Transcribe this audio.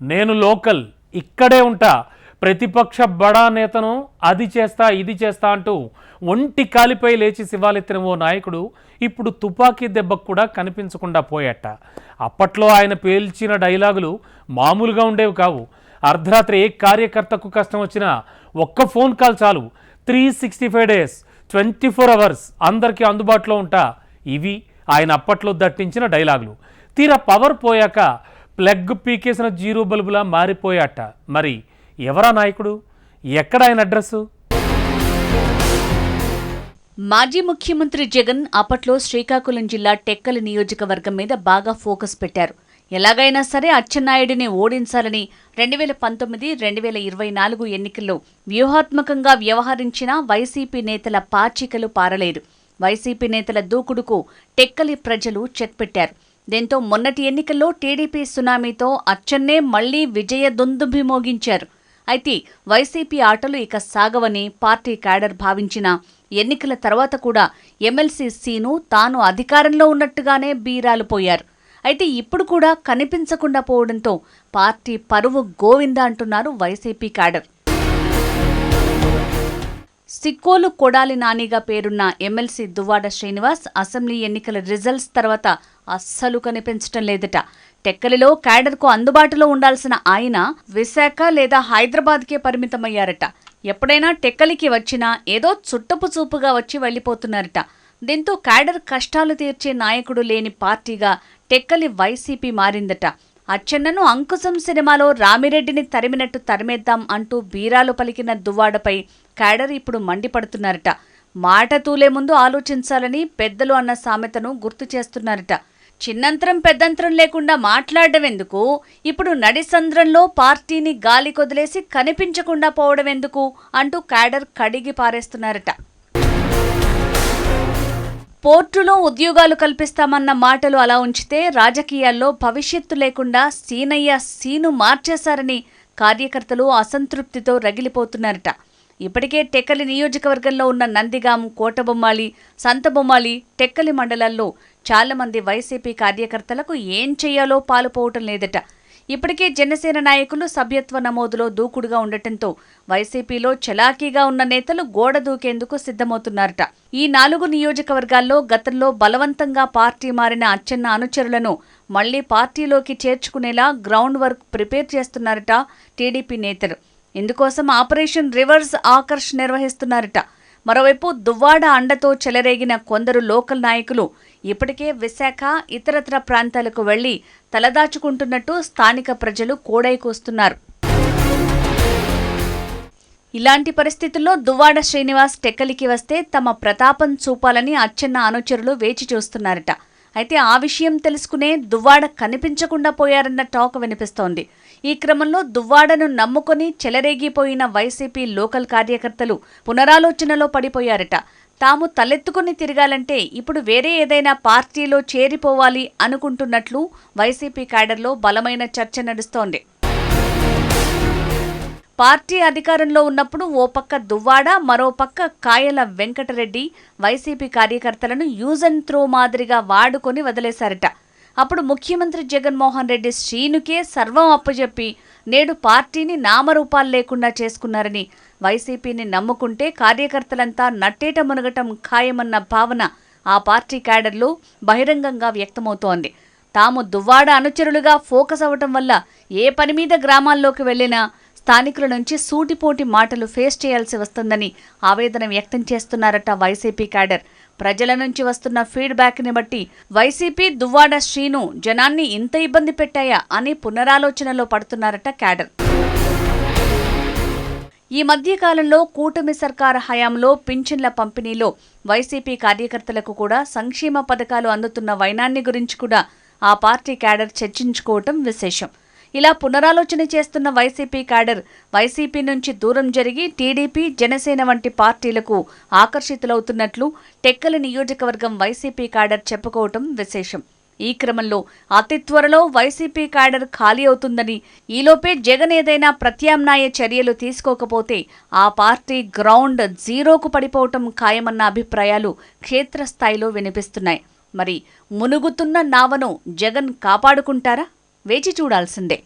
నేను లోకల్ ఇక్కడే ఉంటా ప్రతిపక్ష బడా నేతను అది చేస్తా ఇది చేస్తా అంటూ ఒంటి కాలిపై లేచి శివాలెత్తిన ఓ నాయకుడు ఇప్పుడు తుపాకీ దెబ్బకు కూడా కనిపించకుండా పోయట. అప్పట్లో ఆయన పేల్చిన డైలాగులు మామూలుగా ఉండేవి కావు. అర్ధరాత్రి ఏ కార్యకర్తకు కష్టం వచ్చినా ఒక్క ఫోన్ కాల్ చాలు. Three sixty five days twenty four hours అందరికీ అందుబాటులో ఉంటా. ఇవి ఆయన అప్పట్లో దట్టించిన డైలాగులు. తీరా పవర్ పోయాక ప్లగ్ పీకేసిన జీరో బల్బులా మారిపోయాట. మరి ఎవరా నాయకుడు? ఎక్కడ ఆయన అడ్రస్సు? మాజీ ముఖ్యమంత్రి జగన్ అప్పట్లో శ్రీకాకుళం జిల్లా టెక్కలి నియోజకవర్గం మీద బాగా ఫోకస్ పెట్టారు. ఎలాగైనా సరే అచ్చెన్నాయుడిని ఓడించాలని రెండు వేల పంతొమ్మిది రెండు వేల ఇరవై నాలుగు ఎన్నికల్లో వ్యూహాత్మకంగా వ్యవహరించిన వైసీపీ నేతల పాచికలు పారలేదు. వైసీపీ నేతల దూకుడుకు టెక్కలి ప్రజలు చెక్ పెట్టారు. దీంతో మొన్నటి ఎన్నికల్లో టీడీపీ సునామీతో అచ్చన్నే మళ్ళీ విజయ దుందుభి మోగించారు అయితే వైసీపీ ఆటలు ఇక సాగవని పార్టీ క్యాడర్ భావించిన ఎన్నికల తర్వాత కూడా ఎమ్మెల్సీ సీను తాను అధికారంలో ఉన్నట్టుగానే బీరాలు పోయారు అయితే ఇప్పుడు కూడా కనిపించకుండా పోవడంతో పార్టీ పరువు గోవింద అంటున్నారు వైసీపీ క్యాడర్. సిక్కోలు కొడాలి నానిగా పేరున్న ఎమ్మెల్సీ దువ్వాడ శ్రీనివాస్ అసెంబ్లీ ఎన్నికల రిజల్ట్స్ తర్వాత అస్సలు కనిపించటం లేదట. టెక్కలిలో క్యాడర్కు అందుబాటులో ఉండాల్సిన ఆయన విశాఖ లేదా హైదరాబాద్కే పరిమితమయ్యారట. ఎప్పుడైనా టెక్కలికి వచ్చినా ఏదో చుట్టపు చూపుగా వచ్చి వెళ్ళిపోతున్నారట. దీంతో క్యాడర్ కష్టాలు తీర్చే నాయకుడు లేని పార్టీగా టెక్కలి వైసీపీ మారిందట. అచ్చెన్నను అంకుశం సినిమాలో రామిరెడ్డిని తరిమినట్టు తరిమేద్దాం అంటూ బీరాలు పలికిన దువ్వాడపై క్యాడర్ ఇప్పుడు మండిపడుతున్నారట. మాట తూలే ముందు ఆలోచించాలని పెద్దలు అన్న సామెతను గుర్తు చేస్తున్నారట. చిన్నంతరం పెద్దంతరం లేకుండా మాట్లాడడం ఎందుకు ఇప్పుడు నడిసంద్రంలో పార్టీని గాలి కొదిలేసి కనిపించకుండా పోవడం ఎందుకు అంటూ క్యాడర్ కడిగి పారేస్తున్నారట. పోర్టులో ఉద్యోగాలు కల్పిస్తామన్న మాటలు అలా ఉంచితే రాజకీయాల్లో భవిష్యత్తు లేకుండా సీనయ్య సీను మార్చేశారని కార్యకర్తలు అసంతృప్తితో రగిలిపోతున్నారట. ఇప్పటికే టెక్కలి నియోజకవర్గంలో ఉన్న నందిగాం కోటబొమ్మాలి సంతబొమ్మాలి టెక్కలి మండలాల్లో చాలామంది వైసీపీ కార్యకర్తలకు ఏం చేయాలో పాలుపోవటం లేదట. ఇప్పటికే జనసేన నాయకులు సభ్యత్వ నమోదులో దూకుడుగా ఉండటంతో వైసీపీలో చలాకీగా ఉన్న నేతలు గోడ దూకేందుకు సిద్ధమవుతున్నారట. ఈ నాలుగు నియోజకవర్గాల్లో గతంలో బలవంతంగా పార్టీ మారిన అచ్చెన్న అనుచరులను మళ్ళీ పార్టీలోకి చేర్చుకునేలా గ్రౌండ్ వర్క్ ప్రిపేర్ చేస్తున్నారట టీడీపీ నేతలు. ఇందుకోసం ఆపరేషన్ రివర్స్ ఆకర్ష్ నిర్వహిస్తున్నారట. మరోవైపు దువ్వాడ అండతో చెలరేగిన కొందరు లోకల్ నాయకులు ఇప్పటికే విశాఖ ఇతరత్ర ప్రాంతాలకు వెళ్ళి తలదాచుకుంటున్నట్టు స్థానిక ప్రజలు కోడైకొస్తున్నారు ఇలాంటి పరిస్థితుల్లో దువ్వాడ శ్రీనివాస్ టెక్కలికి వస్తే తమ ప్రతాపం చూపాలని అచ్చెన్న అనుచరులు వేచి చూస్తున్నారట. అయితే ఆ విషయం తెలుసుకునే దువ్వాడ కనిపించకుండా పోయారన్న టాక్ వినిపిస్తోంది. ఈ క్రమంలో దువ్వాడను నమ్ముకొని చెలరేగిపోయిన వైసీపీ లోకల్ కార్యకర్తలు పునరాలోచనలో పడిపోయారట. తాము తలెత్తుకుని తిరగాలంటే ఇప్పుడు వేరే ఏదైనా పార్టీలో చేరిపోవాలి అనుకుంటున్నట్లు వైసీపీ క్యాడర్లో బలమైన చర్చ నడుస్తోంది. పార్టీ అధికారంలో ఉన్నప్పుడు ఓ పక్క దువ్వాడ మరో పక్క కాయల వెంకటరెడ్డి వైసీపీ కార్యకర్తలను యూజ్ అండ్ త్రో మాదిరిగా వాడుకొని వదిలేశారట. అప్పుడు ముఖ్యమంత్రి జగన్మోహన్ రెడ్డి శ్రీనుకే సర్వం అప్పజెప్పి నేడు పార్టీని నామరూపాలు లేకుండా చేసుకున్నారని వైసీపీని నమ్ముకుంటే కార్యకర్తలంతా నట్టేట మునగటం ఖాయమన్న భావన ఆ పార్టీ క్యాడర్లో బహిరంగంగా వ్యక్తమవుతోంది. తాము దువ్వాడ అనుచరులుగా ఫోకస్ అవ్వటం వల్ల ఏ పని మీద గ్రామాల్లోకి వెళ్ళినా స్థానికుల నుంచి సూటిపోటి మాటలు ఫేస్ చేయాల్సి వస్తుందని ఆవేదన వ్యక్తం చేస్తున్నారట వైసీపీ క్యాడర్. ప్రజల నుంచి వస్తున్న ఫీడ్బ్యాక్ని బట్టి వైసీపీ దువ్వాడ శ్రీను జనాన్ని ఇంత ఇబ్బంది పెట్టాయా అని పునరాలోచనలో పడుతున్నారట క్యాడర్. ఈ మధ్య కాలంలో కూటమి సర్కార్ హయాంలో పింఛన్ల పంపిణీలో వైసీపీ కార్యకర్తలకు కూడా సంక్షేమ పథకాలు అందుతున్న వైనాన్ని గురించి కూడా ఆ పార్టీ క్యాడర్ చర్చించుకోవటం విశేషం. ఇలా పునరాలోచన చేస్తున్న వైసీపీ క్యాడర్ వైసీపీ నుంచి దూరం జరిగి టీడీపీ జనసేన వంటి పార్టీలకు ఆకర్షితులవుతున్నట్లు టెక్కలి నియోజకవర్గం వైసీపీ క్యాడర్ చెప్పుకోవటం విశేషం. ఈ క్రమంలో అతి త్వరలో వైసీపీ క్యాడర్ ఖాళీ అవుతుందని ఈలోపే జగన్ ఏదైనా ప్రత్యామ్నాయ చర్యలు తీసుకోకపోతే ఆ పార్టీ గ్రౌండ్ జీరోకు పడిపోవటం ఖాయమన్న అభిప్రాయాలు క్షేత్రస్థాయిలో వినిపిస్తున్నాయి. మరి మునుగుతున్న నావను జగన్ కాపాడుకుంటారా? వేచి చూడాల్సిందే.